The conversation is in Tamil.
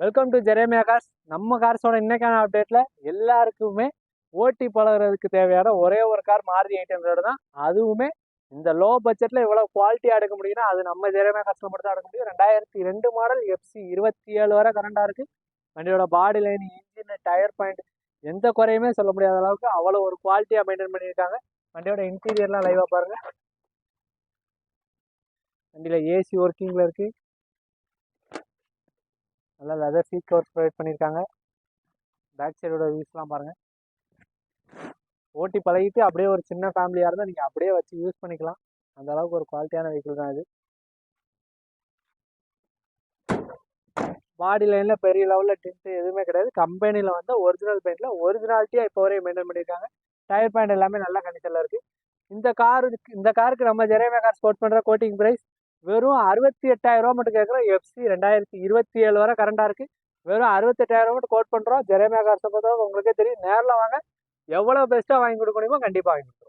வெல்கம் டு ஜெரேமியா கார்ஸ் நம்ம கார்ஸோட இன்னைக்கான அப்டேட்டில் எல்லாருக்குமே ஓட்டி பழகுறதுக்கு தேவையான ஒரே ஒரு கார் மாருதி எயிட் ஹண்ட்ரட் தான். அதுவுமே இந்த லோ பட்ஜெட்டில் இவ்வளோ குவாலிட்டியாக எடுக்க முடியும்னா அது நம்ம ஜெரேமியா கார்ஸில் மட்டும் தான் எடுக்க முடியும். ரெண்டாயிரத்தி ரெண்டு மாடல் எஃப்சி இருபத்தி ஏழு வரை கரண்டாக இருக்குது வண்டியோட body line engine tyre point எந்த குறையுமே சொல்ல முடியாத அளவுக்கு அவ்வளோ ஒரு குவாலிட்டியாக மெயின்டைன் பண்ணியிருக்காங்க. வண்டியோட இன்டீரியர்லாம் லைவாக பாருங்கள் வண்டியில் ஏசி ஒர்க்கிங்கில் இருக்குது நல்லா லெதர் சீட் கவர்ஸ் ப்ரொவைட் பண்ணியிருக்காங்க பேக் சைடோட வியூஸ்லாம் பாருங்கள் ஓட்டி பழகிட்டு அப்படியே ஒரு சின்ன ஃபேமிலியாக இருந்தால் நீங்கள் அப்படியே வச்சு யூஸ் பண்ணிக்கலாம். அந்த அளவுக்கு ஒரு குவாலிட்டியான வெஹிக்கிள் தான் இது. பாடி லைனில் பெரிய லெவலில் டின்ட்டு எதுவுமே கிடையாது. கம்பெனியில் வந்து ஒரிஜினல் பெயிண்டில் ஒரிஜினாலிட்டியாக இப்போ வரையும் மெயின்டைன் பண்ணியிருக்காங்க டயர் பேண்ட் எல்லாமே நல்ல கண்டிஷனில் இருக்குது இந்த காருக்கு இந்த காருக்கு நம்ம ஜெரேமியா கார் ஸ்போர்ட் பண்ணுற கோட்டிங் ப்ரைஸ் வெறும் அறுபத்தி எட்டாயிரம் ரூபா மட்டும் கேட்குறோம் எஃப்சி ரெண்டாயிரத்தி இருபத்தி ஏழு வரை கரண்டாக இருக்குது வெறும் அறுபத்தெட்டாயிரம் மட்டும் கோட் பண்ணுறோம் ஜெரேமியா கார்ஸை பொறுத்தவரை உங்களுக்கே தெரியும். நேரில் வாங்க. எவ்வளோ பெஸ்ட்டாக வாங்கி கொடுக்க முடியுமோ கண்டிப்பாக வாங்கி கொடுக்குறோம்